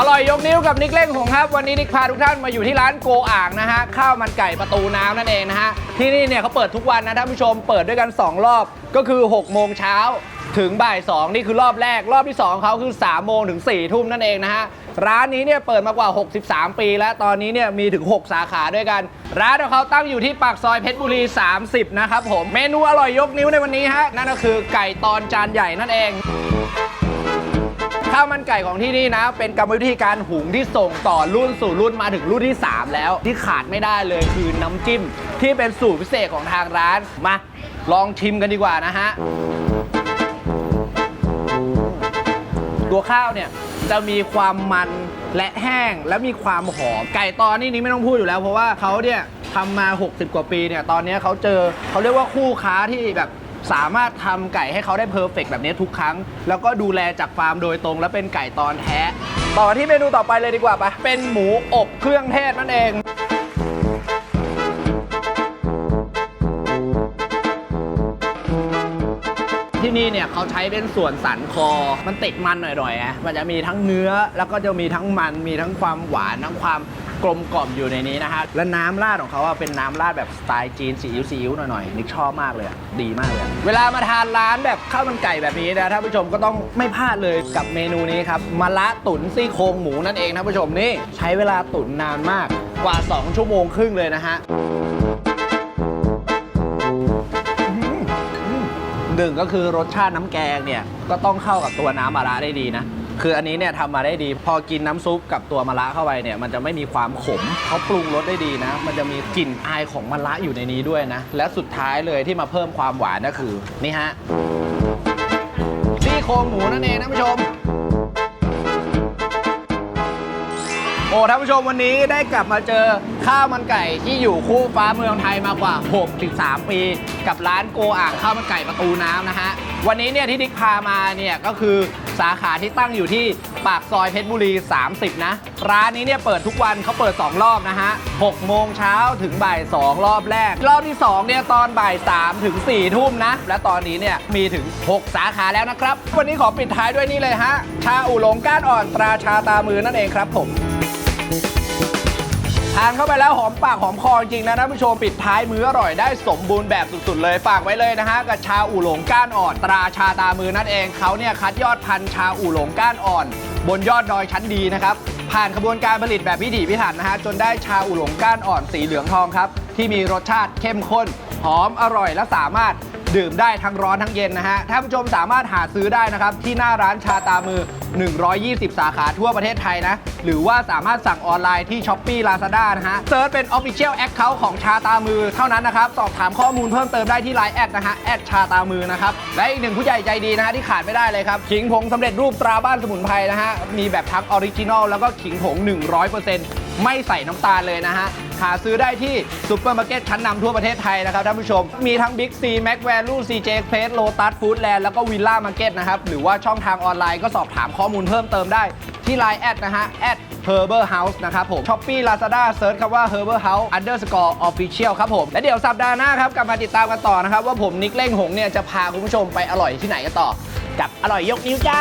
อร่อยยกนิ้วกับนิกเล่งหงครับ วันนี้นิกพาทุกท่านมาอยู่ที่ร้านโกอ่างนะฮะข้าวมันไก่ประตูน้ำนั่นเองนะฮะที่นี่เนี่ยเขาเปิดทุกวันนะท่านผู้ชมเปิดด้วยกัน 2 รอบก็คือ 6 โมงเช้าถึงบ่าย 2 นี่คือรอบแรกรอบที่ 2เขาคือ 3 โมงถึง 4 ทุ่มนั่นเองนะฮะ ร้านนี้เนี่ยเปิดมากว่า 63 ปี แล้วตอนนี้เนี่ยมีถึง 6 สาขาด้วยกัน ร้านของเขาตั้งอยู่ที่ปากซอยเพชรบุรี 30 นะครับผม เมนูอร่อยยกนิ้วในวันนี้ฮะ นั่นก็คือไก่ตอนจานใหญ่นั่นเอง ข้าวมันไก่ของที่นี่นะ เป็นกรรมวิธีการหุงที่ส่งต่อรุ่นสู่รุ่นมาถึงรุ่นที่ 3 แล้ว ที่ขาดไม่ได้เลยคือน้ำจิ้ม ที่เป็นสูตรพิเศษของทางร้าน มา ลองชิมกันดีกว่านะฮะ ตัวข้าวเนี่ยจะมีความมันและแห้งและมีความหอมไก่ตอนนี่นี่ไม่ต้องพูดอยู่แล้ว เพราะว่าเขาเนี่ยทำมา 60 กว่าปีเนี่ยตอนนี้เขาเจอเขาเรียกว่าคู่ค้าที่แบบ สามารถทำไก่ให้เขาได้เพอร์เฟกต์แบบนี้ทุกครั้ง แล้วก็ดูแลจากฟาร์มโดยตรง และเป็นไก่ตอนแท้ ต่อที่เมนูต่อไปเลยดีกว่าปะเป็นหมูอบเครื่องเทศนั่นเอง ที่นี่เนี่ยเขาใช้เป็นส่วนสันคอ มันติดมันหน่อยๆอะมันจะมีทั้งเนื้อแล้วก็จะมีทั้งมัน มีทั้งความหวาน ทั้งความ กลมกล่อมอยู่ในนี้นะฮะ และน้ำราดของเขาอะเป็นน้ำราดแบบสไตล์จีนซีอิ๊วซีอิ๊วหน่อยๆนิกชอบมากเลยอะดีมากเลย เวลามาทานร้านแบบข้าวมันไก่แบบนี้นะท่านผู้ชมก็ต้องไม่พลาดเลยกับเมนูนี้ครับมะละตุ๋นซี่โครงหมูนั่นเองท่านผู้ชมนี่ใช้เวลาตุ๋นนานมากกว่า 2 ชั่วโมงครึ่งเลยนะฮะหนึ่งก็คือรสชาติน้ำแกงเนี่ยก็ต้องเข้ากับตัวน้ำมะระได้ดีนะ คืออันนี้เนี่ยทำมาได้ดี พอกินน้ำซุปกับตัวมะระเข้าไปเนี่ยมันจะไม่มีความขมเขาปรุงรสได้ดีนะ มันจะมีกลิ่นอายของมะระอยู่ในนี้ด้วยนะ และสุดท้ายเลยที่มาเพิ่มความหวานก็คือ นี่ฮะซี่โครงหมูนั่นเองท่านผู้ชม โอ้ท่านผู้ชมวันนี้ได้กลับมาเจอข้าวมันไก่ที่อยู่คู่ฟ้าเมืองไทยมากว่า 63 ปี กับร้านโกอ่างข้าวมันไก่ประตูน้ำนะฮะ วันนี้เนี่ยที่ดิกพามาเนี่ยก็คือ สาขาที่ตั้งอยู่ที่ปากซอยเพชรบุรี 30 นะ ร้านนี้เนี่ยเปิดทุกวันเขาเปิด 2 รอบนะฮะ6โมงเช้าถึงบ่าย 2 รอบแรก รอบที่ 2 เนี่ยตอนบ่าย 3 ถึง 4 ทุ่มนะ และตอนนี้เนี่ยมีถึง 6 สาขาแล้วนะครับ วันนี้ขอปิดท้ายด้วยนี่เลยฮะ ชาอูหลงก้านอ่อนตราชาตามือนั่นเองครับผม ทานเข้าไปแล้วหอมปากหอมคอจริงนะท่านผู้ชมปิดท้ายมื้ออร่อยได้สมบูรณ์แบบสุดๆเลยฝากไว้เลยนะฮะกับชาอู่หลงก้านอ่อนตราชาตามือนั่นเองเขาเนี่ยคัดยอดพันธุ์ชาอู่หลงก้านอ่อน บนยอดดอยชั้นดีนะครับผ่านกระบวนการผลิตแบบพิถีพิถันนะฮะจนได้ชาอู่หลงก้านอ่อนสีเหลืองทองครับที่มีรสชาติเข้มข้นหอมอร่อยและสามารถ ดื่มได้ทั้งร้อนทั้งเย็นนะฮะท่านผู้ชมสามารถหาซื้อได้นะครับ ที่หน้าร้านชาตามือ 120 สาขาทั่วประเทศไทยนะ หรือว่าสามารถสั่งออนไลน์ที่ s h อ p e e Lazada นะฮะเซิร์ชเป็น Official Account ของชาตามือเท่านั้นนะครับ สอบถามข้อมูลเพิ่มเติมได้ที่ Line แอดนะฮะแอดชาตามือนะครับ และอีกหนึ่งผู้ใหญ่ใจดีนะฮะที่ขาดไม่ได้เลยครับขิงผงสำเร็จรูปตราบ้านสมุนไพรนะฮะมีแบบทั้งออริจินอลแล้วก็ขิงผง 100%ไม่ใส่น้ำตาลเลยนะฮะ หาซื้อได้ที่ซูเปอร์มาร์เก็ตชั้นนำทั่วประเทศไทยนะครับท่านผู้ชม มีทั้ง Big C Mac Value CJ Express Lotus Foodland แล้วก็ Villa Market นะครับ หรือว่าช่องทางออนไลน์ก็สอบถามข้อมูลเพิ่มเติมได้ที่ Line แอดนะฮะแอด Herbal House นะครับผม Shopee Lazada เซิร์ชคำว่า Herbal House underscore official ครับผม และเดี๋ยวสัปดาห์หน้าครับ กลับมาติดตามกันต่อนะครับ ว่าผมนิกเล่งหงเนี่ย จะพาคุณผู้ชมไปอร่อยที่ไหนกันต่อ กับอร่อยยกนิ้วจ้า